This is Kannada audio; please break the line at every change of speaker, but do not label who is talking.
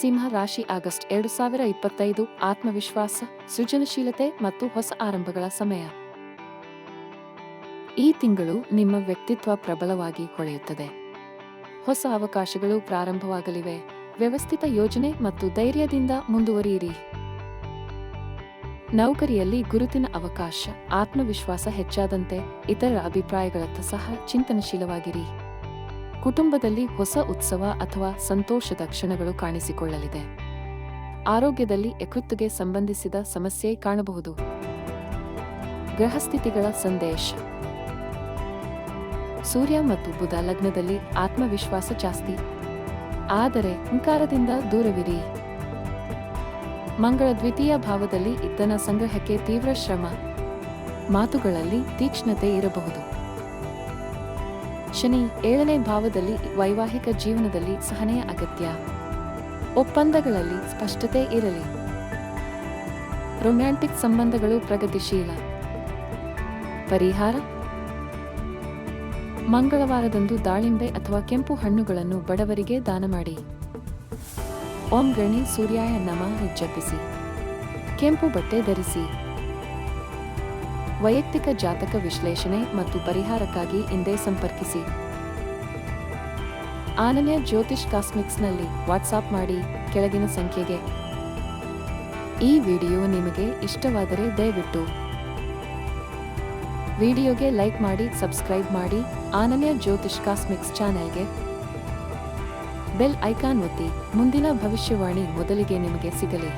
ಸಿಂಹ ರಾಶಿ ಆಗಸ್ಟ್ ಎರಡು ಸಾವಿರ ಇಪ್ಪತ್ತೈದು, ಆತ್ಮವಿಶ್ವಾಸ, ಸೃಜನಶೀಲತೆ ಮತ್ತು ಹೊಸ ಆರಂಭಗಳ ಸಮಯ. ಈ ತಿಂಗಳು ನಿಮ್ಮ ವ್ಯಕ್ತಿತ್ವ ಪ್ರಬಲವಾಗಿ ಹೊಳೆಯುತ್ತದೆ. ಹೊಸ ಅವಕಾಶಗಳು ಪ್ರಾರಂಭವಾಗಲಿವೆ. ವ್ಯವಸ್ಥಿತ ಯೋಜನೆ ಮತ್ತು ಧೈರ್ಯದಿಂದ ಮುಂದುವರಿಯಿರಿ. ನೌಕರಿಯಲ್ಲಿ ಗುರುತಿನ ಅವಕಾಶ, ಆತ್ಮವಿಶ್ವಾಸ ಹೆಚ್ಚಾದಂತೆ ಇತರ ಅಭಿಪ್ರಾಯಗಳತ್ತ ಸಹ ಚಿಂತನಶೀಲವಾಗಿರಿ. ಕುಟುಂಬದಲ್ಲಿ ಹೊಸ ಉತ್ಸವ ಅಥವಾ ಸಂತೋಷದ ಕ್ಷಣಗಳು ಕಾಣಿಸಿಕೊಳ್ಳಲಿದೆ. ಆರೋಗ್ಯದಲ್ಲಿ ಯಕೃತ್ತಿಗೆ ಸಂಬಂಧಿಸಿದ ಸಮಸ್ಯೆ ಕಾಣಬಹುದು. ಗ್ರಹಸ್ಥಿತಿಗಳ ಸಂದೇಶ. ಸೂರ್ಯ ಮತ್ತು ಬುಧ ಲಗ್ನದಲ್ಲಿ ಆತ್ಮವಿಶ್ವಾಸ ಜಾಸ್ತಿ. ಆದರೆ ಹಂಕಾರದಿಂದ ದೂರವಿರಿ. ಮಂಗಳ ದ್ವಿತೀಯ ಭಾವದಲ್ಲಿ ಇದ್ದನ ಸಂಗ್ರಹಕ್ಕೆ ತೀವ್ರ ಶ್ರಮ. ಮಾತುಗಳಲ್ಲಿ ತೀಕ್ಷ್ಣತೆ ಇರಬಹುದು. ಶನಿ ಏಳನೇ ಭಾವದಲ್ಲಿ ವೈವಾಹಿಕ ಜೀವನದಲ್ಲಿ ಸಹನೆಯ ಅಗತ್ಯ. ಒಪ್ಪಂದಗಳಲ್ಲಿ ಸ್ಪಷ್ಟತೆ ಇರಲಿ. ರೊಮ್ಯಾಂಟಿಕ್ ಸಂಬಂಧಗಳು ಪ್ರಗತಿಶೀಲ. ಪರಿಹಾರ? ಮಂಗಳವಾರದಂದು ದಾಳಿಂಬೆ ಅಥವಾ ಕೆಂಪು ಹಣ್ಣುಗಳನ್ನು ಬಡವರಿಗೆ ದಾನ ಮಾಡಿ. ಓಂ ಗಣಿ ಸೂರ್ಯಾಯ ನಮಃ ಜಪಿಸಿ ಕೆಂಪು ಬಟ್ಟೆ ಧರಿಸಿ. ವೈಯಕ್ತಿಕ ಜಾತಕ ವಿಶ್ಲೇಷಣೆ ಮತ್ತು ಪರಿಹಾರಕ್ಕಾಗಿ ಇಂದೇ ಸಂಪರ್ಕಿಸಿ. ಆನನ್ಯ ಜ್ಯೋತಿಷ್ ಕಾಸ್ಮಿಕ್ಸ್ನಲ್ಲಿ ವಾಟ್ಸಾಪ್ ಮಾಡಿ ಕೆಳಗಿನ ಸಂಖ್ಯೆಗೆ. ಈ ವಿಡಿಯೋ ನಿಮಗೆ ಇಷ್ಟವಾದರೆ ದಯವಿಟ್ಟು. ವಿಡಿಯೋಗೆ ಲೈಕ್ ಮಾಡಿ, ಸಬ್ಸ್ಕ್ರೈಬ್ ಮಾಡಿ ಆನನ್ಯ ಜ್ಯೋತಿಷ್ ಕಾಸ್ಮಿಕ್ಸ್ ಚಾನೆಲ್ಗೆ. ಬೆಲ್ ಐಕಾನ್ ಒತ್ತಿ, ಮುಂದಿನ ಭವಿಷ್ಯವಾಣಿ ಮೊದಲಿಗೆ ನಿಮಗೆ ಸಿಗಲಿ.